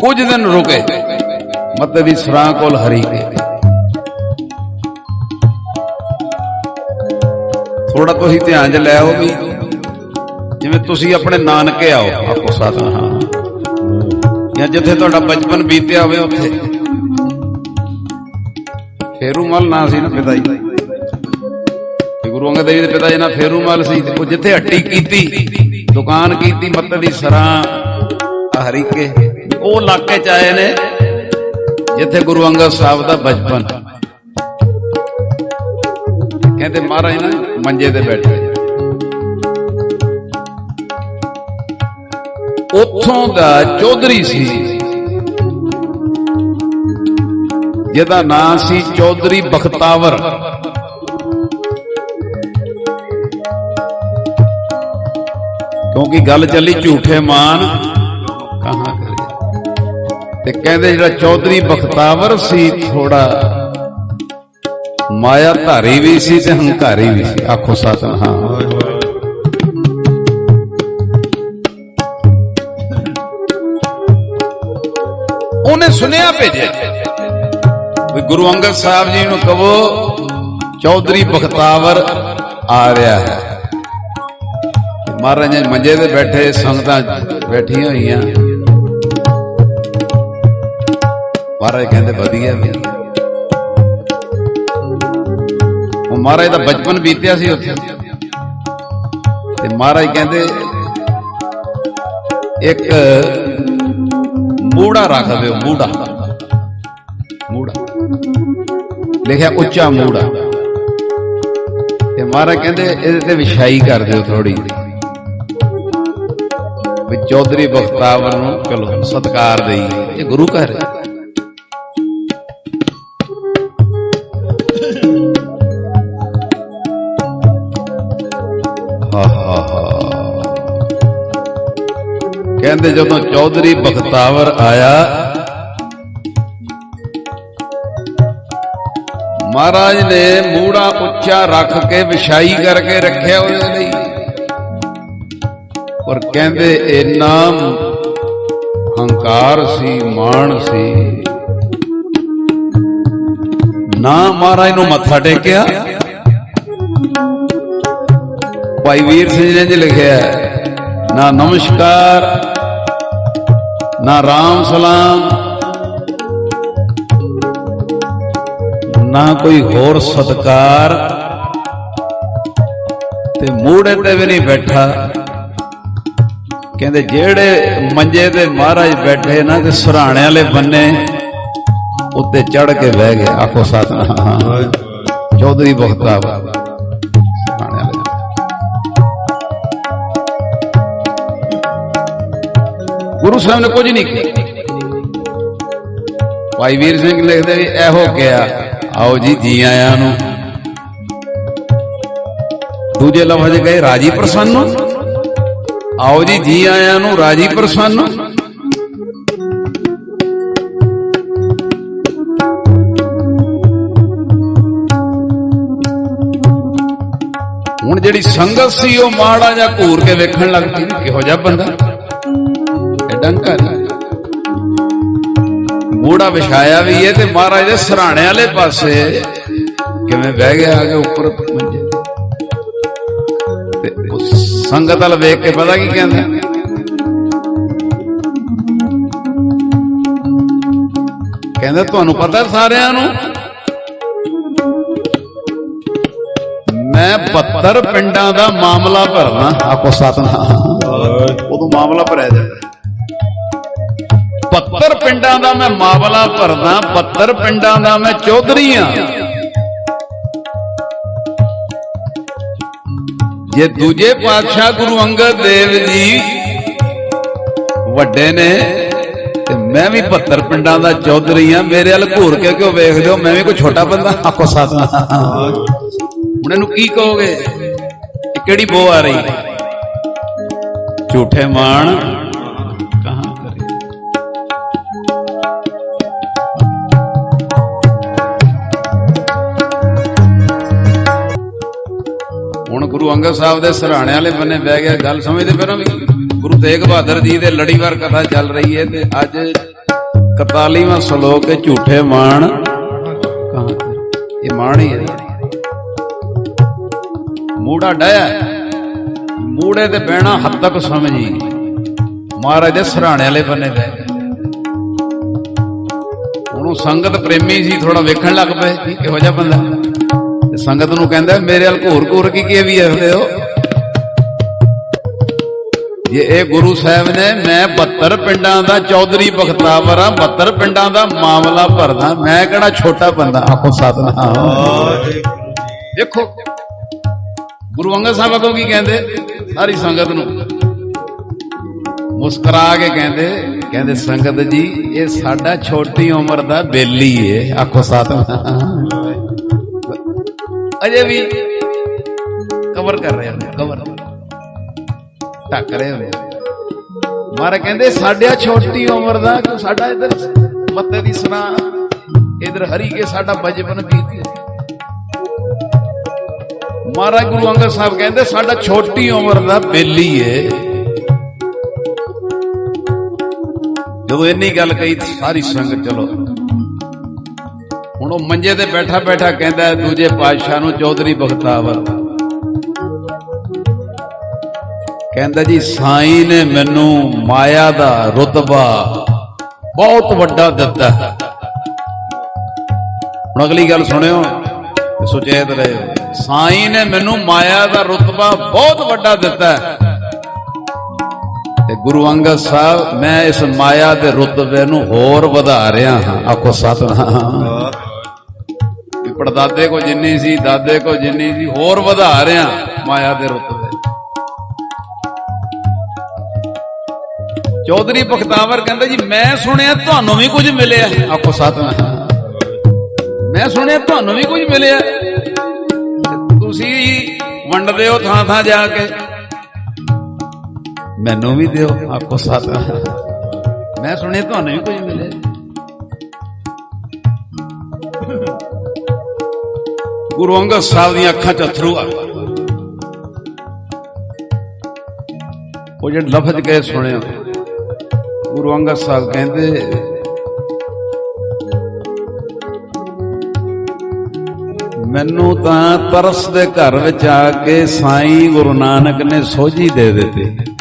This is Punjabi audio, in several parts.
ਕੁਝ ਦਿਨ ਰੁਕੇ, ਮੱਤੇ ਦੀ ਸਰਾਂ ਕੋਲ ਹਰੀ। ਕੇ ਥੋੜਾ ਤੁਸੀਂ ਧਿਆਨ ਚ ਲੈ ਆਓ ਵੀ ਜਿਵੇਂ ਤੁਸੀਂ ਆਪਣੇ ਨਾਨਕੇ ਆਓ, ਆਪੋ ਸਾਥ ਹਾਂ। ਜਾਂ ਜਿੱਥੇ ਤੁਹਾਡਾ ਬਚਪਨ ਬੀਤਿਆ ਹੋਵੇ ਉੱਥੇ। ਫੇਰੂਮਲ ਨਾਂ ਸੀ ਨਾ ਪਿਤਾ ਜੀ। ਗੁਰੂ ਅੰਗਦ ਦੇਵ ਦੇ ਪਿਤਾ ਜੀ ਨਾਲ ਫੇਰੂਮਲ ਸੀ। ਉਹ ਜਿੱਥੇ ਹੱਟੀ ਕੀਤੀ, ਦੁਕਾਨ ਕੀਤੀ, ਮੱਤੇ ਦੀ ਸਰਾਂ ਹਰੀਕੇ। ਉਹ ਇਲਾਕੇ ਚ ਆਏ ਨੇ। ਜਿੱਥੇ ਗੁਰੂ ਅੰਗਦ ਸਾਹਿਬ ਦਾ ਬਚਪਨ। ਕਹਿੰਦੇ ਮਹਾਰਾਜ ਨਾ ਮੰਜੇ ਤੇ ਬੈਠੇ ਉੱਥੋਂ ਦਾ ਚੌਧਰੀ ਸੀ। ਜਿਹਦਾ ਨਾਂ ਸੀ ਚੌਧਰੀ ਬਖਤਾਵਰ। ਕਿਉਂਕਿ ਗੱਲ ਚੱਲੀ ਝੂਠੇ ਮਾਨ। ਤੇ ਕਹਿੰਦੇ ਜਿਹੜਾ ਚੌਧਰੀ ਬਖਤਾਵਰ ਸੀ, ਥੋੜਾ ਮਾਇਆ ਧਾਰੀ ਵੀ ਸੀ ਤੇ ਹੰਕਾਰੀ ਵੀ ਸੀ। ਆਖੋ ਸਤਨ ਹਾਂ। ਉਹਨੇ ਸੁਨੇਹਾ ਭੇਜਿਆ ਵੀ ਗੁਰੂ ਅੰਗਦ ਸਾਹਿਬ ਜੀ ਨੂੰ ਕਹੋ, ਚੌਧਰੀ ਬਖਤਾਵਰ ਆ ਰਿਹਾ ਹੈ। ਮਹਾਰਾਜ ਮੰਜੇ ਤੇ ਬੈਠੇ ਸੰਗਤਾਂ ਬੈਠੀਆਂ ਹੋਈਆਂ। ਮਹਾਰਾਜ ਕਹਿੰਦੇ ਵਧੀਆ ਵੀ ਉਹ ਮਹਾਰਾਜ ਦਾ ਬਚਪਨ ਬੀਤਿਆ ਸੀ ਉੱਥੇ। ਤੇ ਮਹਾਰਾਜ ਕਹਿੰਦੇ, ਇੱਕ ਮੂੜਾ ਰੱਖ ਦਿਓ, ਮੂੜਾ। ਮੂੜਾ। ਲਿਖਿਆ ਉੱਚਾ ਮੂੜਾ। ਤੇ ਮਹਾਰਾਜ ਕਹਿੰਦੇ, ਇਹਦੇ ਤੇ ਵਿਛਾਈ ਕਰ ਦਿਓ ਥੋੜੀ ਵੀ ਚੌਧਰੀ ਬਖਤਾਵਰ ਨੂੰ ਚਲੋ ਸਤਕਾਰ ਦੇਈ। ਇਹ ਗੁਰੂ ਘਰ ਹੈ। ਹਾ ਹਾ। ਹਾ ਕਹਿੰਦੇ ਜਦੋਂ ਚੌਧਰੀ ਬਖਤਾਵਰ ਆਇਆ, ਮਹਾਰਾਜ ਨੇ ਮੂੜਾ ਉੱਚਾ ਰੱਖ ਕੇ ਵਿਛਾਈ ਕਰਕੇ ਰੱਖਿਆ ਉਹਦੇ ਲਈ। ਪਰ ਕਹਿੰਦੇ ਇੰਨਾ ਹੰਕਾਰ ਸੀ, ਮਾਣ ਸੀ। ਨਾ ਮਹਾਰਾਜ ਨੂੰ ਮੱਥਾ ਟੇਕਿਆ। ਭਾਈ ਵੀਰ ਸਿੰਘ ਜੀ ਨੇ ਲਿਖਿਆ ਨਾ ਨਮਸਕਾਰ, ਨਾ ਰਾਮ ਸਲਾਮ, ਨਾ ਕੋਈ ਹੋਰ ਸਤਕਾਰ। ਤੇ ਮੂੜੇ ਤੇ ਵੀ ਨਹੀਂ ਬੈਠਾ। ਕਹਿੰਦੇ ਜਿਹੜੇ ਮੰਜੇ ਤੇ ਮਹਾਰਾਜ ਬੈਠੇ ਨਾ ਤੇ ਸਰਾਣੇ ਵਾਲੇ ਬੰਨੇ। ਉੱਤੇ ਚੜ ਕੇ ਬਹਿ ਗਿਆ ਆਖੋ ਸਤਨਾਮ ਚੌਧਰੀ ਬਖਤਾਵਰ ਗੁਰੂ ਸਾਹਿਬ ਨੇ ਕੁਝ ਨਹੀਂ ਕੀਤਾ। ਭਾਈ ਵੀਰ ਸਿੰਘ ਲਿਖਦੇ ਵੀ ਇਹੋ ਕਿਹਾ, ਆਓ ਜੀ ਜੀ ਆਇਆਂ ਨੂੰ। ਦੂਜੇ ਲਫ਼ਜ਼ ਕਹੇ, ਰਾਜੀ ਪ੍ਰਸੰਨ। ਆਓ ਜੀ ਜੀ ਆਇਆਂ ਨੂੰ, ਰਾਜੀ ਪ੍ਰਸੰਨ। ਹੁਣ ਜਿਹੜੀ ਸੰਗਤ ਸੀ ਉਹ ਮਾੜਾ ਜਾਂ ਘੂਰ ਕੇ ਵੇਖਣ ਲੱਗ ਪਈ ਕਿਹੋ ਜਿਹਾ ਬੰਦਾ? ਐਡਾ ਘਰ ਮੂੜਾ ਵਿਛਾਇਆ ਵੀ ਹੈ ਤੇ ਮਹਾਰਾਜ ਦੇ ਸਰਾਣੇ ਵਾਲੇ ਪਾਸੇ ਕਿਵੇਂ ਬਹਿ ਗਿਆ ਆ ਉੱਪਰ ਮੰਜੇ ਤੇ ਉਹ ਸੰਗਤ ਵਾਲ ਵੇਖ ਕੇ ਪਤਾ ਕੀ ਕਹਿੰਦਾ? ਕਹਿੰਦਾ, ਤੁਹਾਨੂੰ ਪਤਾ ਸਾਰਿਆਂ ਨੂੰ? ਮੈਂ 72 ਪਿੰਡਾਂ ਦਾ ਮਾਮਲਾ ਭਰਨਾ। ਆਕੋ ਸਤਨਾਮ ਉਦੋਂ ਮਾਮਲਾ ਭਰਿਆ ਜਾਂਦਾ। 72 ਪਿੰਡਾਂ ਦਾ ਮੈਂ ਮਾਮਲਾ ਭਰਦਾ 72 ਪਿੰਡਾਂ ਦਾ ਮੈਂ ਚੌਧਰੀ ਆ। ਜੇ ਦੂਜੇ ਪਾਤਸ਼ਾਹ ਗੁਰੂ ਅੰਗਦ ਦੇਵ ਜੀ ਵੱਡੇ ਨੇ ਤੇ ਮੈਂ ਵੀ 72 ਪਿੰਡਾਂ ਦਾ ਚੌਧਰੀ ਆ। ਮੇਰੇ ਵੱਲ ਘੂਰ ਕੇ ਕਿਉਂ ਵੇਖਦੇ ਹੋ? ਮੈਂ ਵੀ ਕੋਈ ਛੋਟਾ ਬੰਦਾ। ਆਕੋ ਸਤਨਾਮ ਹੁਣ ਇਹਨੂੰ ਕੀ ਕਹੋਗੇ? ਇਹ ਕਿਹੜੀ ਬੋ ਆ ਰਹੀ? ਝੂਠੇ ਮਾਣ? ਕਹਾਂ ਕਰੇ? ਹੁਣ ਗੁਰੂ ਅੰਗਦ ਸਾਹਿਬ ਦੇ ਸਰਾਣੇ ਵਾਲੇ ਬੰਨੇ ਬਹਿ ਗਿਆ, ਗੱਲ ਸਮਝਦੇ ਪਹਿਲਾਂ ਵੀ ਗੁਰੂ ਤੇਗ ਬਹਾਦਰ ਜੀ ਦੇ ਲੜੀਵਾਰ ਕਥਾ ਚੱਲ ਰਹੀ ਹੈ ਤੇ ਅੱਜ 41ਵਾਂ ਸ਼ਲੋਕ ਹੈ, ਝੂਠੇ ਮਾਣ? ਕਹਾਂ ਇਹ ਮਾਣ ਹੀ ਹੈ। ਮੂੜਾ ਡਾਇਆ ਮੂੜੇ ਤੇ ਬਹਿਣਾ ਹੱਦ ਤੱਕ ਸਮਝੀ ਮਹਾਰਾਜ ਦੇ ਸਰਾਣੇ ਵਾਲੇ ਬੰਨੇ ਬਹਿ ਉਹਨੂੰ ਸੰਗਤ ਪ੍ਰੇਮੀ ਸੀ ਥੋੜਾ ਵੇਖਣ ਲੱਗ ਪਏ ਕਿ ਕਿਹੋ ਜਿਹਾ ਬੰਦਾ। ਤੇ ਸੰਗਤ ਨੂੰ ਕਹਿੰਦਾ ਮੇਰੇ ਵੱਲ ਘੂਰ ਘੂਰ ਕੀ ਕੀ ਵੀ ਆਖਦੇ ਹੋ? ਜੇ ਇਹ ਗੁਰੂ ਸਾਹਿਬ ਨੇ ਮੈਂ 72 ਪਿੰਡਾਂ ਦਾ ਚੌਧਰੀ ਬਖਤਾਵਰ ਆ 72 ਪਿੰਡਾਂ ਦਾ ਮਾਮਲਾ ਭਰਦਾ ਮੈਂ ਕਿਹੜਾ ਛੋਟਾ ਬੰਦਾ? ਆਖੋ ਸਤਨਾਮ। ਦੇਖੋ ਗੁਰੂ ਅੰਗਦ ਸਾਹਿਬ ਅੱਗੋਂ ਕੀ ਕਹਿੰਦੇ? ਸਾਰੀ ਸੰਗਤ ਨੂੰ ਮੁਸਕਰਾ ਕੇ ਕਹਿੰਦੇ ਕਹਿੰਦੇ, ਸੰਗਤ ਜੀ, ਇਹ ਸਾਡਾ ਛੋਟੀ ਉਮਰ ਦਾ ਬੇਲੀ ਏ। ਆਖੋ ਸਤਨਾਮ ਅਜੇ ਵੀ ਕਵਰ ਕਰ ਰਹੇ ਨੇ ਕਵਰ। ਢੱਕ ਰਹੇ ਹੋਏ ਮਾਰੇ ਕਹਿੰਦੇ, ਸਾਡਿਆ ਛੋਟੀ ਉਮਰ ਦਾ ਕਿ ਸਾਡਾ ਇਧਰ ਮੱਤੇ ਦੀ ਸੁਣਾ ਇਧਰ ਹਰੀ ਕੇ ਸਾਡਾ ਬਚਪਨ ਬੀਤੀ ਮਹਾਰਾਜ ਗੁਰੂ ਅੰਗਦ ਸਾਹਿਬ ਕਹਿੰਦੇ, ਸਾਡਾ ਛੋਟੀ ਉਮਰ ਦਾ ਬੇਲੀ ਏ। ਜਦੋਂ ਇੰਨੀ ਗੱਲ ਕਹੀ ਸਾਰੀ ਸੰਗਤ ਚਲੋ। ਹੁਣ ਉਹ ਮੰਜੇ ਤੇ ਬੈਠਾ ਬੈਠਾ ਕਹਿੰਦਾ, ਦੂਜੇ ਪਾਤਸ਼ਾਹ ਨੂੰ ਚੌਧਰੀ ਬਖਤਾਵਰ। ਕਹਿੰਦਾ ਜੀ, ਸਾਈਂ ਨੇ ਮੈਨੂੰ ਮਾਇਆ ਦਾ ਰਤਬਾ ਬਹੁਤ ਵੱਡਾ ਦਿੱਤਾ। ਹੈ। ਹੁਣ ਅਗਲੀ ਗੱਲ ਸੁਣਿਓ ਤੇ ਸੁਚੇਤ ਰਹੋ। ਸਾਈਂ ਨੇ ਮੈਨੂੰ ਮਾਇਆ ਦਾ ਰਤਬਾ ਬਹੁਤ ਵੱਡਾ ਦਿੱਤਾ ਹੈ। ਤੇ ਗੁਰੂ ਅੰਗਦ ਸਾਹਿਬ, ਮੈਂ ਇਸ ਮਾਇਆ ਦੇ ਰਤਬੇ ਨੂੰ ਹੋਰ ਵਧਾ ਰਿਹਾ ਹਾਂ। ਆਖੋ ਸਤਨਾਮ। ਵੀ ਪੜਦਾਦੇ ਕੋ ਜਿੰਨੀ ਸੀ, ਦਾਦੇ ਕੋ ਜਿੰਨੀ ਸੀ, ਹੋਰ ਵਧਾ ਰਿਹਾ ਮਾਇਆ ਦੇ ਰਤਬੇ। ਚੌਧਰੀ ਬਖਤਾਵਰ ਕਹਿੰਦਾ, ਜੀ, ਮੈਂ ਸੁਣਿਆ ਤੁਹਾਨੂੰ ਵੀ ਕੁਝ ਮਿਲਿਆ। ਆਪੋ ਸਤਨਾਮ। ਮੈਂ ਸੁਣਿਆ ਤੁਹਾਨੂੰ ਵੀ ਕੁਝ ਮਿਲਿਆ। ਤੁਸੀਂ ਵੰਡਦੇ ਹੋ ਥਾਂ ਥਾਂ ਜਾ ਕੇ। ਮੈਨੂੰ ਵੀ ਦਿਓ ਆਪੋ ਸਤਨਾਮ ਮੈਂ ਸੁਣਿਆ ਤੁਹਾਨੂੰ ਵੀ ਕੁਝ ਮਿਲਿਆ ਗੁਰੂ ਅੰਗਦ ਸਾਹਿਬ ਦੀਆਂ ਅੱਖਾਂ 'ਚ ਅਥਰੂ ਆ। ਉਹ ਜਿਹੜੇ ਲਫ਼ਜ਼ ਕਹੇ ਸੁਣਿਓ ਗੁਰੂ ਅੰਗਦ ਸਾਹਿਬ ਕਹਿੰਦੇ ਮੈਨੂੰ ਤਾਂ ਤਰਸ ਦੇ ਘਰ ਵਿੱਚ ਆ ਕੇ ਸਾਈਂ ਗੁਰੂ ਨਾਨਕ ਨੇ ਸੋਝੀ ਦੇ ਦਿੱਤੀ।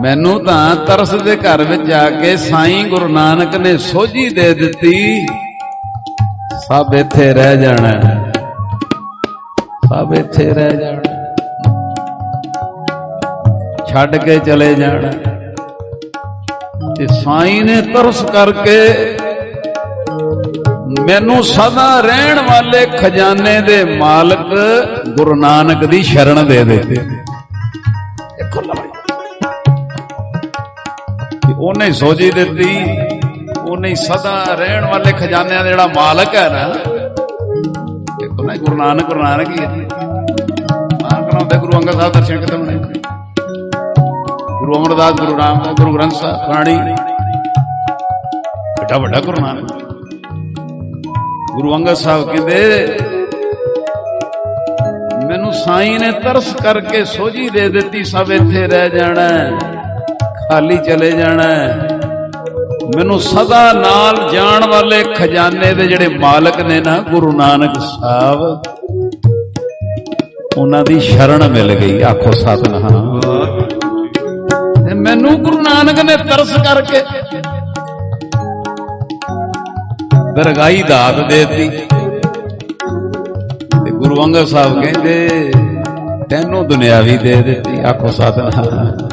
ਮੈਨੂੰ ਤਾਂ ਤਰਸ ਦੇ ਘਰ ਵਿੱਚ ਆ ਕੇ ਸਾਈਂ ਗੁਰੂ ਨਾਨਕ ਨੇ ਸੋਝੀ ਦੇ ਦਿੱਤੀ। ਸਭ ਇੱਥੇ ਰਹਿ ਜਾਣਾ। ਸਭ ਇੱਥੇ ਰਹਿ ਜਾਣਾ। ਛੱਡ ਕੇ ਚਲੇ ਜਾਣਾ। ਤੇ ਸਾਈਂ ਨੇ ਤਰਸ ਕਰਕੇ ਮੈਨੂੰ ਸਦਾ ਰਹਿਣ ਵਾਲੇ ਖਜ਼ਾਨੇ ਦੇ ਮਾਲਕ ਗੁਰੂ ਨਾਨਕ ਦੀ ਸ਼ਰਨ ਦੇ ਦਿੱਤੀ ਦੇਖੋ ਲਵਾਈ ਉਹਨੇ ਸੋਝੀ ਦਿੱਤੀ, ਉਹਨੇ ਸਦਾ ਰਹਿਣ ਵਾਲੇ ਖਜ਼ਾਨਿਆਂ ਦਾ ਜਿਹੜਾ ਮਾਲਕ ਹੈ ਨਾ ਦੇਖੋ ਨਾ ਗੁਰੂ ਨਾਨਕ ਗੁਰੂ ਨਾਨਕ ਹੀ ਹੈ। ਨਾਨਕ ਨਾਮ ਦੇ ਗੁਰੂ ਅੰਗਦ ਸਾਹਿਬ ਦਰਸ਼ਨ ਕਿਤੇ ਹੋਣੇ। ਗੁਰੂ ਅਮਰਦਾਸ, ਗੁਰੂ ਰਾਮਦਾਸ ਗੁਰੂ ਗ੍ਰੰਥ ਸਾਹਿਬ ਬਾਣੀ ਬੜਾ ਵੱਡਾ ਗੁਰੂ ਨਾਨਕ। ਗੁਰੂ ਅੰਗਦ ਸਾਹਿਬ ਕਹਿੰਦੇ ਮੈਨੂੰ ਸਾਈਂ ਨੇ ਤਰਸ ਕਰਕੇ ਸੋਝੀ ਦੇ ਦਿੱਤੀ ਸਭ ਇੱਥੇ ਰਹਿ ਜਾਣਾ ਖਾਲੀ ਚਲੇ ਜਾਣਾ। ਮੈਨੂੰ ਸਦਾ ਨਾਲ ਜਾਣ ਵਾਲੇ ਖਜ਼ਾਨੇ ਦੇ ਜਿਹੜੇ ਮਾਲਕ ਨੇ ਨਾ ਗੁਰੂ ਨਾਨਕ ਸਾਹਿਬ ਉਹਨਾਂ ਦੀ ਸ਼ਰਨ ਮਿਲ ਗਈ ਆਖੋ ਸਤਨਾਮ ਤੇ ਮੈਨੂੰ ਗੁਰੂ ਨਾਨਕ ਨੇ ਤਰਸ ਕਰਕੇ ਦਰਗਾਹੀ ਦਾਤ ਦੇਤੀ। ਤੇ ਗੁਰੂ ਅੰਗਦ ਸਾਹਿਬ ਕਹਿੰਦੇ, ਤੈਨੂੰ ਦੁਨਿਆਵੀ ਦੇ ਦਿੱਤੀ। ਆਖੋ ਸਤਨਾਮ।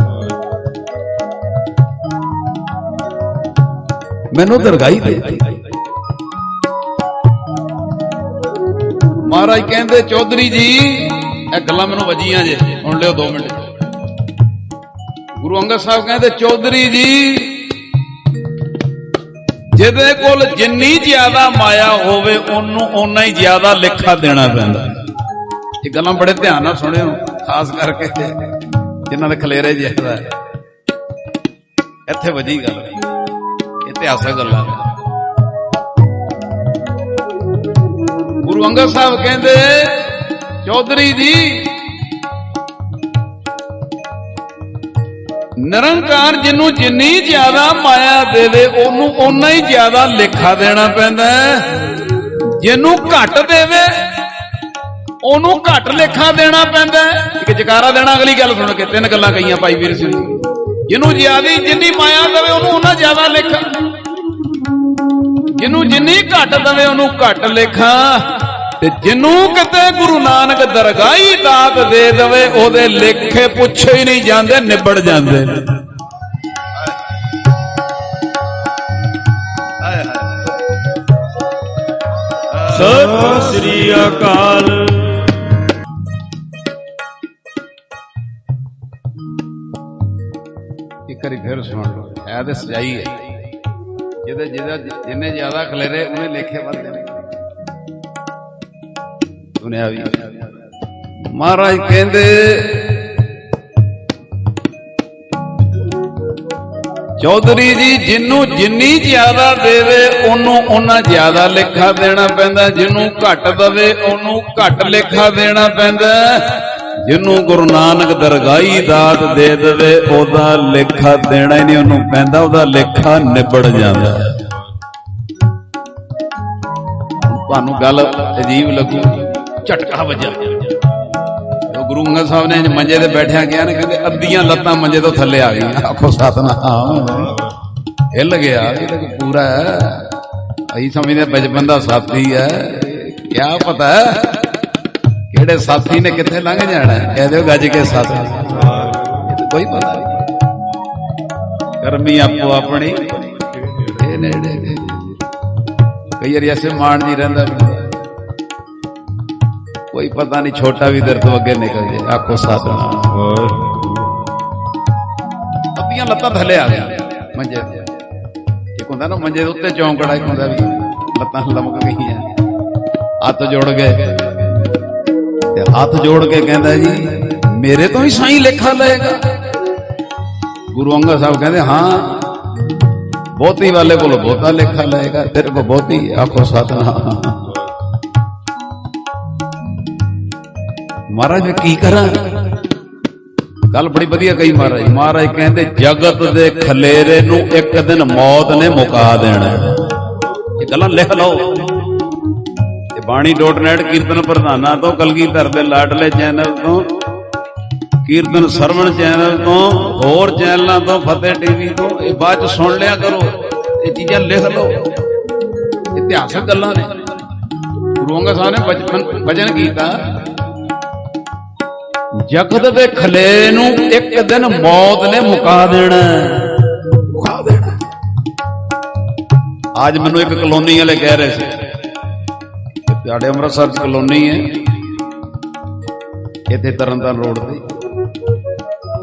ਮੈਨੂੰ ਦਰਗਾਹੀ ਦੇ ਮਹਾਰਾਜ ਕਹਿੰਦੇ, ਚੌਧਰੀ ਜੀ, ਇਹ ਗੱਲਾਂ ਮੈਨੂੰ ਵਜੀਆਂ ਜੇ। ਸੁਣ ਲਿਓ 2 ਮਿੰਟ। ਗੁਰੂ ਅੰਗਦ ਸਾਹਿਬ ਕਹਿੰਦੇ, ਚੌਧਰੀ ਜੀ ਜਿਹਦੇ ਕੋਲ ਜਿੰਨੀ ਜ਼ਿਆਦਾ ਮਾਇਆ ਹੋਵੇ, ਉਹਨੂੰ ਓਨਾ ਹੀ ਜ਼ਿਆਦਾ ਲੇਖਾ ਦੇਣਾ ਪੈਂਦਾ। ਇਹ ਗੱਲਾਂ ਬੜੇ ਧਿਆਨ ਨਾਲ ਸੁਣਿਓ, ਖਾਸ ਕਰਕੇ ਜਿਨ੍ਹਾਂ ਦੇ ਖਲੇਰੇ ਜ਼ਿਆਦਾ ਇੱਥੇ ਵਜੀ ਗੱਲ। ਇਤਿਹਾਸਕ ਗੱਲਾਂ ਗੁਰੂ ਅੰਗਦ ਸਾਹਿਬ ਕਹਿੰਦੇ, ਚੌਧਰੀ ਜੀ ਨਿਰੰਕਾਰ ਜਿਹਨੂੰ ਜਿੰਨੀ ਜ਼ਿਆਦਾ ਮਾਇਆ ਦੇਵੇ, ਉਹਨੂੰ ਓਨਾ ਹੀ ਜ਼ਿਆਦਾ ਲੇਖਾ ਦੇਣਾ ਪੈਂਦਾ ਜਿਹਨੂੰ ਘੱਟ ਦੇਵੇ, ਉਹਨੂੰ ਘੱਟ ਲੇਖਾ ਦੇਣਾ ਪੈਂਦਾ ਇੱਕ ਜਕਾਰਾ ਦੇਣਾ, ਅਗਲੀ ਗੱਲ ਸੁਣ ਕੇ, ਤਿੰਨ ਗੱਲਾਂ ਕਹੀਆਂ ਭਾਈ ਵੀਰ ਸਿੰਘ। ਜਿਹਨੂੰ ਜ਼ਿਆਦੀ ਜਿੰਨੀ ਮਾਇਆ ਦੇਵੇ, ਉਹਨੂੰ ਉਹਨਾਂ ਜ਼ਿਆਦਾ ਲੇਖਾ। ਜਿਹਨੂੰ ਜਿੰਨੀ ਘੱਟ ਦੇਵੇ, ਉਹਨੂੰ ਘੱਟ ਲੇਖਾ। ਤੇ ਜਿਹਨੂੰ ਕਿਤੇ ਗੁਰੂ ਨਾਨਕ ਦਰਗਾਹੀ ਦਾਤ ਦੇ ਦੇਵੇ, ਉਹਦੇ ਲੇਖੇ ਪੁੱਛੇ ਹੀ ਨਹੀਂ ਜਾਂਦੇ, ਨਿਬੜ ਜਾਂਦੇ ਸਤਿ ਸ੍ਰੀ ਅਕਾਲ। ਇੱਕ ਵਾਰੀ ਫਿਰ ਸੁਣ ਲਓ ਹੈ ਤੇ ਸਜਾਈ ਹੈ। ਜਿਹਦੇ ਜਿਹਦਾ ਜਿੰਨੇ ਜ਼ਿਆਦਾ ਖਲੇਰੇ, ਉਹਨੇ ਲੇਖੇ ਵੱਧਦੇ ਨੇ ਸੁਣਿਆ ਵੀ। ਮਹਾਰਾਜ ਕਹਿੰਦੇ, ਚੌਧਰੀ ਜੀ ਜਿਹਨੂੰ ਜਿੰਨੀ ਜ਼ਿਆਦਾ ਦੇਵੇ, ਉਹਨੂੰ ਉਹਨਾਂ ਜ਼ਿਆਦਾ ਲੇਖਾ ਦੇਣਾ ਪੈਂਦਾ। ਜਿਹਨੂੰ ਘੱਟ ਦੇਵੇ, ਉਹਨੂੰ ਘੱਟ ਲੇਖਾ ਦੇਣਾ ਪੈਂਦਾ। ਜਿਹਨੂੰ ਗੁਰੂ ਨਾਨਕ ਦਰਗਾਹੀ ਦਾਤ ਦੇ ਦੇਵੇ, ਉਹਦਾ ਲੇਖਾ ਦੇਣਾ ਹੀ ਨਹੀਂ ਉਹਨੂੰ ਪੈਂਦਾ, ਉਹਦਾ ਲੇਖਾ ਨਿਬੜ ਜਾਂਦਾ। ਤੁਹਾਨੂੰ ਗੱਲ ਅਜੀਬ ਲੱਗੂਗੀ ਝਟਕਾ ਵੱਜਾ ਉਹ ਗੁਰੂ ਅੰਗਦ ਸਾਹਿਬ ਨੇ ਮੰਜੇ ਤੇ ਬੈਠਿਆ ਗਿਆ ਨੇ ਕਹਿੰਦੇ ਅੱਧੀਆਂ ਲੱਤਾਂ ਮੰਜੇ ਤੋਂ ਥੱਲੇ ਆ ਗਈਆਂ। ਆਖੋ ਸਤਨਾਮ। ਹਿੱਲ ਗਿਆ ਇਹ ਤਾਂ ਪੂਰਾ ਹੈ। ਅਸੀਂ ਸਮਝਦੇ ਬਚਪਨ ਦਾ ਸਾਥੀ ਹੈ। ਕਿਆ ਪਤਾ ਹੈ ਕਿਹੜੇ ਸਾਥੀ ਨੇ ਕਿੱਥੇ ਲੰਘ ਜਾਣਾ ਹੈ? ਕਹਿ ਦਿਓ ਗੱਜ ਕੇ ਸਾਥੀ। ਇਹ ਤਾਂ ਕੋਈ ਪਤਾ ਨਹੀਂ। ਕਰਮੀ ਆਪੋ ਆਪਣੀ। ਇਹ ਨੇੜੇ ਕਈ ਵਾਰੀ ਐਸੇ ਮਾਨ ਜੀ ਰਹਿੰਦਾ ਕੋਈ ਪਤਾ ਨਹੀਂ ਛੋਟਾ ਵੀ ਦਰ ਤੋਂ ਅੱਗੇ ਨਿਕਲ ਜੇ ਆਖੋ ਸਤਨਾਮ ਅੱਧੀਆਂ ਲੱਤਾਂ ਥੱਲੇ ਆ ਗਿਆ ਮੰਜੇ ਤੇ। ਇੱਕ ਹੁੰਦਾ ਨਾ ਮੰਜੇ ਦੇ ਉੱਤੇ ਚੌਂਕੜਾ ਇੱਕ ਹੁੰਦਾ ਵੀ ਲੱਤਾਂ ਲਮਕ ਗਈਆਂ। ਹੱਥ ਜੋੜ ਗਏ ਤੇ ਹੱਥ ਜੋੜ ਕੇ ਕਹਿੰਦਾ ਜੀ ਮੇਰੇ ਤੋਂ ਹੀ ਸਾਈਂ ਲੇਖਾ ਲਏਗਾ। ਗੁਰੂ ਅੰਗਦ ਸਾਹਿਬ ਕਹਿੰਦੇ ਹਾਂ ਬਹੁਤੀ ਵਾਲੇ ਕੋਲ ਬਹੁਤਾ ਲੇਖਾ ਲਏਗਾ ਤੇਰੇ ਕੋਲ ਬਹੁਤੀ ਆਖੋ ਸਤਨਾਮ ਮਹਾਰਾਜ, ਮੈਂ ਕੀ ਕਰਾਂ? ਗੱਲ ਬੜੀ ਵਧੀਆ ਕਹੀ ਮਹਾਰਾਜ। ਮਹਾਰਾਜ ਕਹਿੰਦੇ, ਜਗਤ ਦੇ ਖਲੇਰੇ ਨੂੰ ਇੱਕ ਦਿਨ ਮੌਤ ਨੇ ਮੁਕਾ ਦੇਣਾ। ਇਹ ਗੱਲਾਂ ਲਿਖ ਲਓ। ਤੇ ਬਾਣੀ.net ਕੀਰਤਨ ਪ੍ਰਧਾਨਾਂ ਤੋਂ, ਕਲਗੀਧਰ ਦੇ ਲਾਡਲੇ ਚੈਨਲ ਤੋਂ, ਕੀਰਤਨ ਸਰਵਣ ਚੈਨਲ ਤੋਂ, ਹੋਰ ਚੈਨਲਾਂ ਤੋਂ, ਫਤਿਹ ਟੀਵੀ ਤੋਂ, ਇਹ ਬਾਅਦ ਚ ਸੁਣ ਲਿਆ ਕਰੋ। ਇਹ ਚੀਜ਼ਾਂ ਲਿਖ ਲਓ। ਇਤਿਹਾਸਕ ਗੱਲਾਂ ਨੇ। ਗੁਰੂ ਅੰਗਦ ਸਾਹਿਬ ਨੇ ਬਚਪਨ ਭਜਨ ਕੀਤਾ। ਜਗਤ ਦੇ ਖਲੇ ਨੂੰ ਇੱਕ ਦਿਨ ਮੌਤ ਨੇ ਮੁਕਾ ਦੇਣਾ। ਮੁਕਾ ਦੇਣਾ ਅੱਜ ਮੈਨੂੰ ਇੱਕ ਕਲੋਨੀ ਵਾਲੇ ਕਹਿ ਰਹੇ ਸੀ, ਕਿ ਤੁਹਾਡੇ ਅੰਮ੍ਰਿਤਸਰ ਚ ਕਲੋਨੀ ਹੈ, ਇੱਥੇ ਤਰਨਤਾਰਨ ਰੋਡ ਤੇ।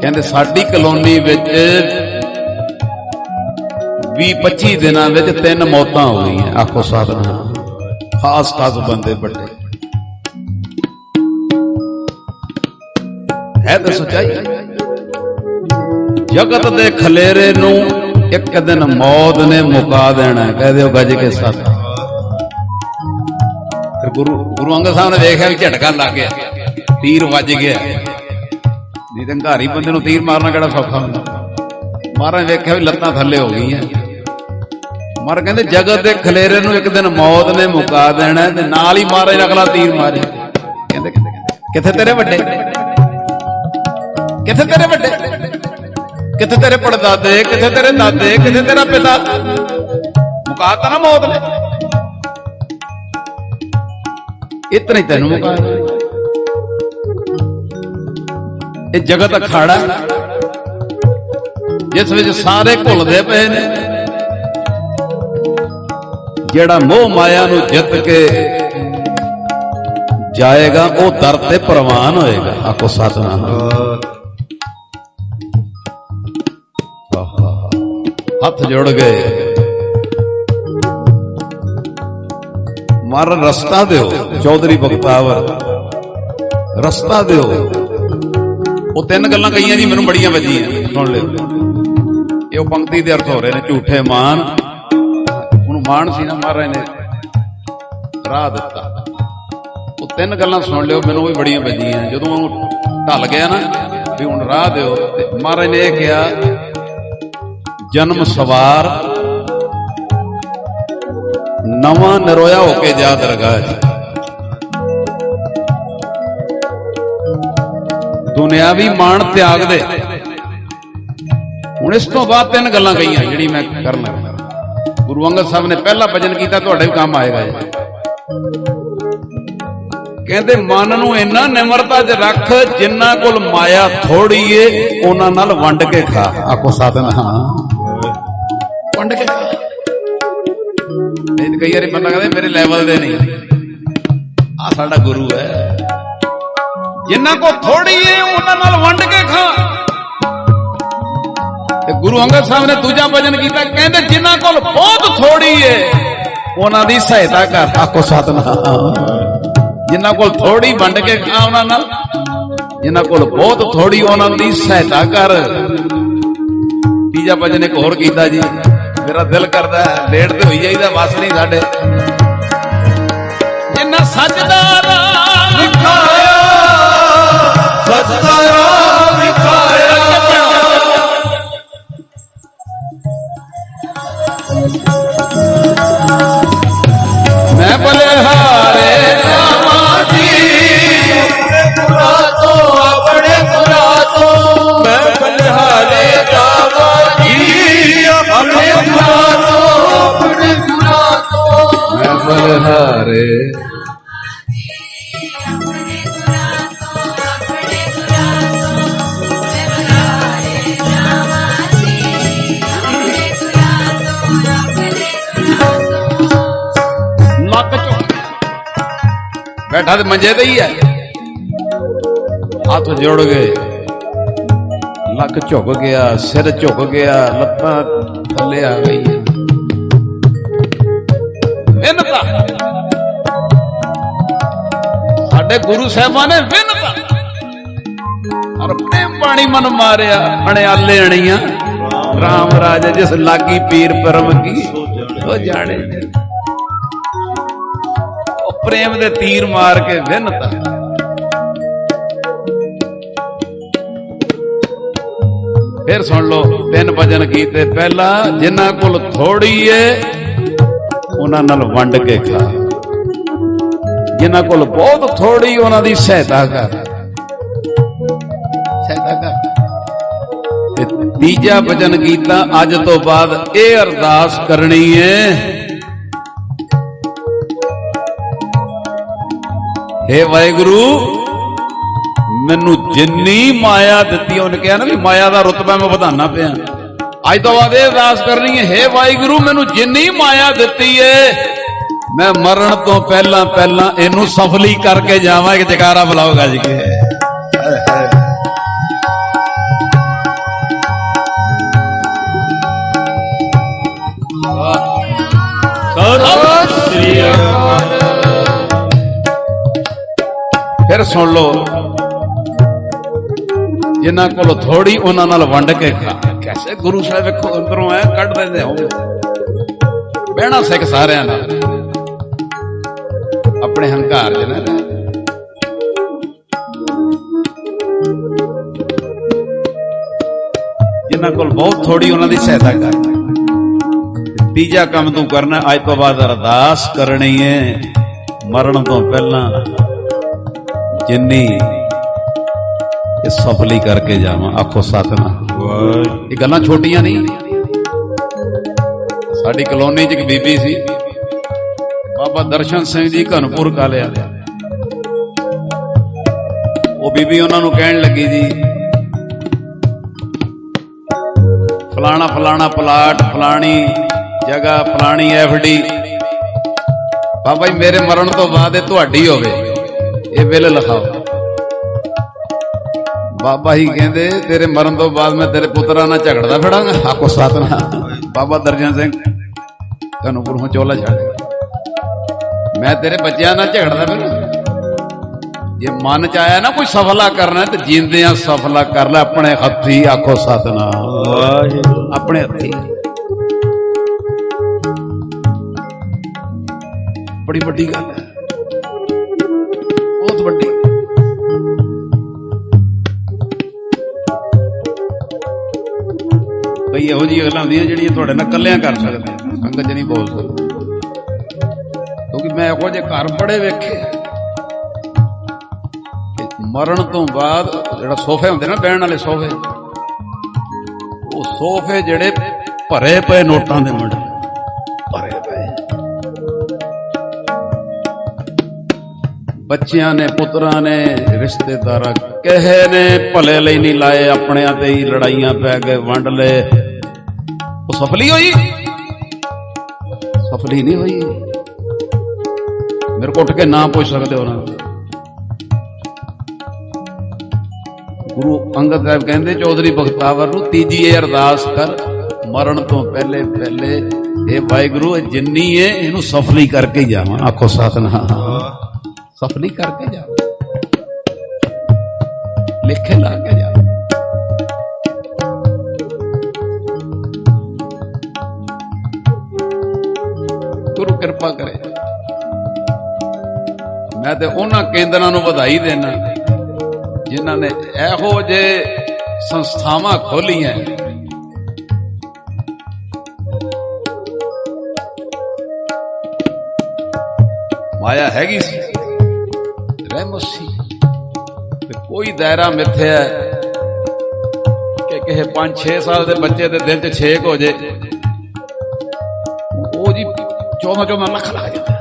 ਕਹਿੰਦੇ ਸਾਡੀ ਕਲੋਨੀ ਵਿੱਚ 20 25 ਦਿਨਾਂ ਵਿੱਚ ਤਿੰਨ ਮੌਤਾਂ ਹੋ ਗਈਆਂ ਆਖੋ ਸਾਧਨਾ। ਖਾਸ ਖਾਸ ਬੰਦੇ ਵੱਡੇ। ਹੈ ਤਾਂ ਸੱਚਾਈ। ਜਗਤ ਦੇ ਖਲੇਰੇ ਨੂੰ ਇੱਕ ਦਿਨ ਮੌਤ ਨੇ ਮੁਕਾ ਦੇਣਾ ਹੈ। ਕਹਿ ਦਿਓ ਗੱਜ ਕੇ ਸੱਤ। ਫਿਰ ਗੁਰੂ ਗੁਰੂ ਅੰਗਦ ਸਾਹਿਬ ਨੇ ਵੇਖਿਆ ਵੀ ਝਟਕਾ ਲੱਗ ਗਿਆ। ਤੀਰ ਵੱਜ ਗਿਆ। ਨਹੀਂ ਤਾਂ ਘਾਰੀ ਬੰਦੇ ਨੂੰ ਤੀਰ ਮਾਰਨਾ ਕਿਹੜਾ ਸੌਖਾ ਹੁੰਦਾ। ਮਹਾਰਾਜ ਵੇਖਿਆ ਵੀ ਲੱਤਾਂ ਥੱਲੇ ਹੋ ਗਈਆਂ। ਮਰ ਕਹਿੰਦੇ ਜਗਤ ਦੇ ਖਲੇਰੇ ਨੂੰ ਇੱਕ ਦਿਨ ਮੌਤ ਨੇ ਮੁਕਾ ਦੇਣਾ ਤੇ ਨਾਲ ਹੀ ਮਹਾਰਾਜ ਅਗਲਾ ਤੀਰ ਮਾਰਿਆ। ਕਹਿੰਦੇ ਕਹਿੰਦੇ ਕਿੱਥੇ ਤੇਰੇ ਵੱਡੇ? ਕਿੱਥੇ ਤੇਰੇ ਵੱਡੇ? ਕਿੱਥੇ ਤੇਰੇ ਪੜਦਾਦੇ? ਕਿੱਥੇ ਤੇਰੇ ਦਾਦੇ? ਕਿੱਥੇ ਤੇਰਾ ਪਿਤਾ? ਮੁਕਾਤਾ ਨਾ ਮੌਤ ਨੇ। ਇਤਨਾ ਹੀ ਤੈਨੂੰ ਮੁਕਾ ਇਹ ਜਗਤ ਅਖਾੜਾ ਜਿਸ ਵਿੱਚ ਸਾਰੇ ਘੁਲਦੇ ਪਏ ਨੇ। ਜਿਹੜਾ ਮੋਹ ਮਾਇਆ ਨੂੰ ਜਿੱਤ ਕੇ ਜਾਏਗਾ, ਉਹ ਦਰ ਤੇ ਪ੍ਰਵਾਨ ਹੋਏਗਾ। ਆਖੋ ਸਤਨਾਮ। ਹੱਥ ਜੁੜ ਗਏ ਮਰ ਰਸਤਾ ਦਿਓ, ਚੌਧਰੀ ਬਖਤਾਵਰ ਰਸਤਾ ਦਿਓ। ਉਹ ਤਿੰਨ ਗੱਲਾਂ ਕਹੀਆਂ ਜੀ, ਮੈਨੂੰ ਬੜੀਆਂ ਵੱਜੀਆਂ। ਸੁਣ ਲਿਓ। ਇਹ ਉਹ ਪੰਕਤੀ ਦੇ ਅਰਥ ਹੋ ਰਹੇ ਨੇ, ਝੂਠੇ ਮਾਨ। ਉਹਨੂੰ ਮਾਨ ਸੀ ਨਾ, ਮਹਾਰਾਜ ਨੇ ਰਾਹ ਦਿੱਤਾ। ਉਹ ਤਿੰਨ ਗੱਲਾਂ ਸੁਣ ਲਿਓ, ਮੈਨੂੰ ਵੀ ਬੜੀਆਂ ਵੱਜੀਆਂ। ਜਦੋਂ ਉਹ ਢਲ ਗਿਆ ਨਾ, ਵੀ ਹੁਣ ਰਾਹ ਦਿਓ, ਤੇ ਮਹਾਰਾਜ ਨੇ ਇਹ ਕਿਹਾ ਜਨਮ ਸਵਾਰ। ਨਵਾਂ ਨਰੋਇਆ ਹੋ ਕੇ ਜਾ ਦਰਗਾਹ 'ਚ। ਦੁਨਿਆਵੀ ਮਾਣ ਤਿਆਗ ਦੇ। ਹੁਣ ਇਸ ਤੋਂ ਬਾਅਦ ਤਿੰਨ ਗੱਲਾਂ ਕਹੀਆਂ ਜਿਹੜੀ ਮੈਂ ਕਰਨ ਲੱਗਾ। ਗੁਰੂ ਅੰਗਦ ਸਾਹਿਬ ਨੇ ਪਹਿਲਾ ਭਜਨ ਕੀਤਾ, ਤੁਹਾਡੇ ਵੀ ਕੰਮ ਆਏਗਾ ਜੀ। ਕਹਿੰਦੇ, ਮਨ ਨੂੰ ਇੰਨਾ ਨਿਮਰਤਾ 'ਚ ਰੱਖ, ਜਿੰਨਾ ਕੋਲ ਮਾਇਆ ਥੋੜੀ ਏ, ਉਹਨਾਂ ਨਾਲ ਵੰਡ ਕੇ ਖਾ। ਆਖੋ ਸਾਧਨ ਹਾਂ ਵੰਡ ਕੇ ਨਹੀਂ ਕਈ ਵਾਰੀ ਬੰਦਾ ਕਹਿੰਦਾ ਮੇਰੇ ਲੈਵਲ ਦੇ ਨਹੀਂ। ਆ ਸਾਡਾ ਗੁਰੂ ਹੈ। ਜਿੰਨਾ ਕੋ ਥੋੜੀ ਏ, ਉਹਨਾਂ ਨਾਲ ਵੰਡ ਕੇ ਖਾ। ਤੇ ਗੁਰੂ ਅੰਗਦ ਸਾਹਿਬ ਨੇ ਦੂਜਾ ਭਜਨ ਕੀਤਾ, ਕਹਿੰਦੇ ਜਿਨ੍ਹਾਂ ਕੋਲ ਬਹੁਤ ਥੋੜੀ ਏ, ਉਹਨਾਂ ਦੀ ਸਹਾਇਤਾ ਕਰ, ਆਖੋ ਸਤਨਾਮ। ਜਿਨ੍ਹਾਂ ਕੋਲ ਥੋੜੀ ਵੰਡ ਕੇ ਖਾ ਉਹਨਾਂ ਨਾਲ ਜਿਨ੍ਹਾਂ ਕੋਲ ਬਹੁਤ ਥੋੜੀ ਉਹਨਾਂ ਦੀ ਸਹਾਇਤਾ ਕਰ। ਤੀਜਾ ਭਜਨ ਇੱਕ ਹੋਰ ਕੀਤਾ ਜੀ। ਮੇਰਾ ਦਿਲ ਕਰਦਾ ਲੇਟ ਤੇ ਹੋਈ ਜਾਈਦਾ ਵਸ ਨਹੀਂ ਸਾਡੇ। ਜਿੰਨਾ ਸੱਜਦਾ ਬੈਠਾ ਤੇ ਮੰਜੇ ਤੇ ਹੀ ਹੈ। ਹੱਥ ਜੁੜ ਗਏ ਲੱਕ ਝੁਕ ਗਿਆ, ਸਿਰ ਝੁਕ ਗਿਆ, ਲੱਤਾਂ ਥੱਲੇ ਆ ਗਈਆਂ। ਵਿਨਤਾ। ਸਾਡੇ ਗੁਰੂ ਸਾਹਿਬਾਨ ਨੇ ਵਿਨਤਾ। ਔਰ ਪ੍ਰੇਮ ਪਾਣੀ ਮਨ ਮਾਰਿਆ ਅਣਿਆਲੇ ਅਣੀਆਂ। ਰਾਮ ਰਾਜ ਜਿਸ ਲਾਗੀ ਪੀਰ ਪਰਮ ਕੀ, ਉਹ ਜਾਣੇ। ਪ੍ਰੇਮ ਦੇ ਤੀਰ ਮਾਰ ਕੇ ਵਿੰਨਤਾ ਫਿਰ ਸੁਣ ਲਓ ਤਿੰਨ ਭਜਨ ਕੀਤੇ ਪਹਿਲਾ ਜਿਨ੍ਹਾਂ ਕੋਲ ਥੋੜੀ ਏ ਉਹਨਾਂ ਨਾਲ ਵੰਡ ਕੇ ਖਾ। ਜਿਨ੍ਹਾਂ ਕੋਲ ਬਹੁਤ ਥੋੜੀ ਉਹਨਾਂ ਦੀ ਸਹਾਇਤਾ ਕਰ। ਸਹਾਇਤਾ ਕਰ। ਤੇ ਤੀਜਾ ਭਜਨ ਕੀਤਾ ਅੱਜ ਤੋਂ ਬਾਅਦ ਇਹ ਅਰਦਾਸ ਕਰਨੀ ਏ ਹੇ ਵਾਹਿਗੁਰੂ, ਮੈਨੂੰ ਜਿੰਨੀ ਮਾਇਆ ਦਿੱਤੀ ਉਹਨੇ ਕਿਹਾ ਨਾ ਵੀ ਮਾਇਆ ਦਾ ਰੁਤਬਾ ਮੈਂ ਵਧਾਣਾ ਪਿਆ। ਅੱਜ ਤੋਂ ਬਾਅਦ ਇਹ ਅਰਦਾਸ ਕਰਨੀ ਹੈ, ਹੇ ਵਾਹਿਗੁਰੂ, ਮੈਨੂੰ ਜਿੰਨੀ ਮਾਇਆ ਦਿੱਤੀ ਏ, ਮੈਂ ਮਰਨ ਤੋਂ ਪਹਿਲਾਂ ਪਹਿਲਾਂ ਇਹਨੂੰ ਸਫਲੀ ਕਰਕੇ ਜਾਵਾਂ, ਇੱਕ ਜਕਾਰਾ ਬੁਲਾਓਗਾ ਜੀ ਕੇ। ਸਤਿ ਸੁਣ ਲਓ। ਜਿਨ੍ਹਾਂ ਕੋਲ ਥੋੜੀ ਉਹਨਾਂ ਨਾਲ ਵੰਡ ਕੇ ਖਾ। ਕੈਸੇ ਗੁਰੂ ਸਾਹਿਬ ਵੇਖੋ ਅੰਦਰੋਂ ਐ ਕੱਢ ਦਿੰਦੇ ਹੋ ਬਹਿਣਾ ਸਿੱਖ ਸਾਰਿਆਂ ਨਾਲ। ਆਪਣੇ ਹੰਕਾਰ ਚ ਜਿਨ੍ਹਾਂ ਕੋਲ ਬਹੁਤ ਥੋੜੀ ਉਹਨਾਂ ਦੀ ਸਹਾਇਤਾ ਕਰ। ਤੀਜਾ ਕੰਮ ਤੂੰ ਕਰਨਾ, ਅੱਜ ਤੋਂ ਬਾਅਦ ਅਰਦਾਸ ਕਰਨੀ ਹੈ ਮਰਨ ਤੋਂ ਪਹਿਲਾਂ ਜਿੰਨੀ ਇਹ ਸਫਲੀ ਕਰਕੇ ਜਾਵਾਂ ਆਖੋ ਸਤਨਾਮ। ਇਹ ਗੱਲਾਂ ਛੋਟੀਆਂ ਨਹੀਂ। ਸਾਡੀ ਕਲੋਨੀ 'ਚ ਇੱਕ ਬੀਬੀ ਸੀ। ਬਾਬਾ ਦਰਸ਼ਨ ਸਿੰਘ ਜੀ ਘਨਪੁਰ ਕਾਲਿਆ ਉਹ ਬੀਬੀ ਉਹਨਾਂ ਨੂੰ ਕਹਿਣ ਲੱਗੀ ਜੀ ਫਲਾਣਾ ਫਲਾਣਾ ਪਲਾਟ ਫਲਾਣੀ ਜਗ੍ਹਾ ਫਲਾਣੀ ਐਫਡੀ। ਬਾਬਾ ਜੀ ਮੇਰੇ ਮਰਨ ਤੋਂ ਬਾਅਦ ਇਹ ਤੁਹਾਡੀ ਹੋਵੇ। ਇਹ ਬਿੱਲ ਲਿਖਾਓ। ਬਾਬਾ ਹੀ ਕਹਿੰਦੇ ਤੇਰੇ ਮਰਨ ਤੋਂ ਬਾਅਦ ਮੈਂ ਤੇਰੇ ਪੁੱਤਰਾਂ ਨਾਲ ਝਗੜਦਾ ਫਿਰਾਂਗਾ। ਆਕੋ ਸਤਨਾ ਬਾਬਾ ਦਰਜਨ ਸਿੰਘ ਤੁਹਾਨੂੰ ਗੁਰੂ ਚੋਲਾ ਛੱਡ ਮੈਂ ਤੇਰੇ ਬੱਚਿਆਂ ਨਾਲ ਝਗੜਦਾ ਫਿਰਾਂ ਜੇ ਮਨ ਚ ਆਇਆ ਨਾ ਕੋਈ ਸਫਲਾ ਕਰਨਾ ਤੇ ਜਿੰਦਿਆਂ ਸਫਲਾ ਕਰ ਲੈ ਆਪਣੇ ਹੱਥੀ ਆਖੋ ਸਤਨਾ ਵਾਹਿਗੁਰੂ। ਆਪਣੇ ਹੱਥੀ। ਬੜੀ ਵੱਡੀ ਗੱਲ ਹੈ। ਕਈ ਇਹੋ ਜਿਹੀਆਂ ਗੱਲਾਂ ਹੁੰਦੀਆਂ ਜਿਹੜੀਆਂ ਤੁਹਾਡੇ ਨਾਲ ਇਕੱਲਿਆਂ ਕਰ ਸਕਦੇ ਸੰਗਤ ਨਹੀਂ ਬੋਲ ਸਕਦੇ। ਕਿਉਂਕਿ ਮੈਂ ਇਹੋ ਜਿਹੇ ਘਰ ਬੜੇ ਵੇਖੇ ਮਰਨ ਤੋਂ ਬਾਅਦ ਜਿਹੜਾ ਸੋਫੇ ਹੁੰਦੇ ਨਾ ਬਹਿਣ ਵਾਲੇ ਸੋਫੇ, ਉਹ ਸੋਫੇ ਜਿਹੜੇ ਭਰੇ ਪਏ ਨੋਟਾਂ ਦੇ ਮੁੰਡੇ। ਭਰੇ ਪਏ। ਬੱਚਿਆਂ ਨੇ, ਪੁੱਤਰਾਂ ਨੇ, ਰਿਸ਼ਤੇਦਾਰਾਂ ਕਹੇ ਨੇ, ਭਲੇ ਲਈ ਨਹੀਂ ਲਾਏ ਆਪਣਿਆਂ ਤੇ ਹੀ ਲੜਾਈਆਂ ਪੈ ਗਏ, ਵੰਡ ਲਏ। ਉਹ ਸਫਲੀ ਹੋਈ? ਸਫਲੀ ਨਹੀਂ ਹੋਈ। ਮੇਰੇ ਕੋਲ ਉੱਠ ਕੇ ਨਾ ਪੁੱਛ ਸਕਦੇ ਉਹਨਾਂ ਨੂੰ। ਗੁਰੂ ਅੰਗਦ ਸਾਹਿਬ ਕਹਿੰਦੇ ਚੌਧਰੀ ਬਖਤਾਵਰ ਨੂੰ ਤੀਜੀ ਇਹ ਅਰਦਾਸ ਕਰ ਮਰਨ ਤੋਂ ਪਹਿਲੇ ਪਹਿਲੇ ਇਹ ਵਾਹਿਗੁਰੂ ਜਿੰਨੀ ਏ ਇਹਨੂੰ ਸਫਲੀ ਕਰਕੇ ਹੀ ਜਾਵਾਂ। ਆਖੋ ਸਤਨਾਮ। ਸਫਲੀ ਕਰਕੇ ਜਾ ਲਿਖੇ ਲਾ ਕੇ ਕਿਰਪਾ ਕਰੇ। ਮੈਂ ਤੇ ਉਹਨਾਂ ਕੇਂਦਰਾਂ ਨੂੰ ਵਧਾਈ ਦੇਣਾ। ਜਿਨ੍ਹਾਂ ਨੇ ਇਹੋ ਜੇ ਸੰਸਥਾਵਾਂ ਖੋਲੀਆਂ। ਮਾਇਆ ਹੈਗੀ ਸੀ। ਰਹਿਮਤ ਤੇ ਕੋਈ ਦਾਇਰਾ ਮਿੱਥਿਆ ਕਿ ਕਿਸੇ 5-6 ਸਾਲ ਦੇ ਬੱਚੇ ਦੇ ਦਿਲ 'ਚ ਛੇਕ ਹੋ ਜੇ। 14-14 ਲੱਖ ਲੱਗ ਜਾਂਦਾ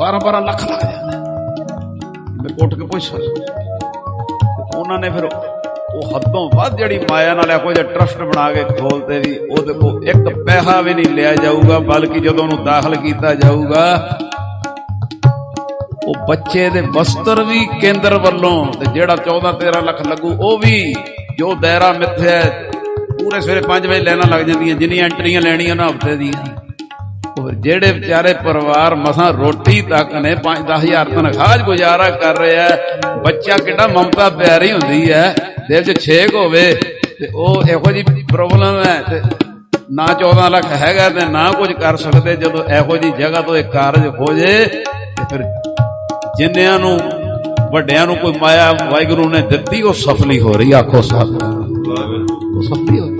12-12 ਲੱਖ ਲੱਗ ਜਾਂਦਾ ਮੈਂ ਕੋਟ ਕੇ ਪੁੱਛ ਉਹਨਾਂ ਨੇ ਫਿਰ ਉਹ ਹੱਦੋਂ ਵੱਧ ਜਿਹੜੀ ਮਾਇਆ ਨਾਲ ਇਹੋ ਜਿਹਾ ਟਰਸਟ ਬਣਾ ਕੇ ਖੋਲਦੇ ਵੀ ਉਹਦੇ ਕੋਲ ਇੱਕ ਪੈਸਾ ਵੀ ਨਹੀਂ ਲਿਆ ਜਾਊਗਾ, ਬਲਕਿ ਜਦੋਂ ਉਹਨੂੰ ਦਾਖਲ ਕੀਤਾ ਜਾਊਗਾ, ਉਹ ਬੱਚੇ ਦੇ ਵਸਤਰ ਵੀ ਕੇਂਦਰ ਵੱਲੋਂ ਤੇ ਜਿਹੜਾ 14 13 ਲੱਖ ਲੱਗੂ, ਉਹ ਵੀ ਜੋ ਦਾਇਰਾ ਮਿੱਥਿਆ ਪੂਰੇ ਸਵੇਰੇ 5 ਵਜੇ ਲੈਣਾ ਲੱਗ ਜਾਂਦੀਆਂ, ਜਿੰਨੀਆਂ ਐਂਟਰੀਆਂ ਲੈਣੀਆਂ ਉਹਨਾਂ ਹਫ਼ਤੇ ਦੀਆਂ। ਉਹ ਜਿਹੜੇ ਵਿਚਾਰੇ ਪਰਿਵਾਰ ਮਸਾਂ ਰੋਟੀ ਤੱਕ ਨੇ 5 ਹਜ਼ਾਰ ਤਨਖਾਹ ਗੁਜ਼ਾਰਾ ਕਰ ਰਿਹਾ ਹੈ, ਬੱਚਾ ਕਿੱਡਾ ਮਮਤਾ ਪਿਆਰੀ ਹੁੰਦੀ ਹੈ, ਦਿਲ 'ਚ ਛੇਕ ਹੋਵੇ ਤੇ ਉਹ ਇਹੋ ਜੀ ਪ੍ਰੋਬਲਮ ਹੈ ਤੇ ਨਾ 14 ਲੱਖ ਹੈਗਾ ਤੇ ਨਾ ਕੁਝ ਕਰ ਸਕਦੇ, ਜਦੋਂ ਇਹੋ ਜੀ ਜਗ੍ਹਾ ਤੋਂ ਇਹ ਕਾਰਜ ਹੋ ਜੇ, ਤੇ ਫਿਰ ਜਿੰਨਿਆਂ ਨੂੰ, ਵੱਡਿਆਂ ਨੂੰ ਕੋਈ ਮਾਇਆ ਵਾਹਿਗੁਰੂ ਨੇ ਦਿੱਤੀ, ਉਹ ਸਫਲੀ ਹੋ ਰਹੀ, ਆਖੋ ਸਾਹਿਬ ਉਹ ਸਫਲੀ ਹੋ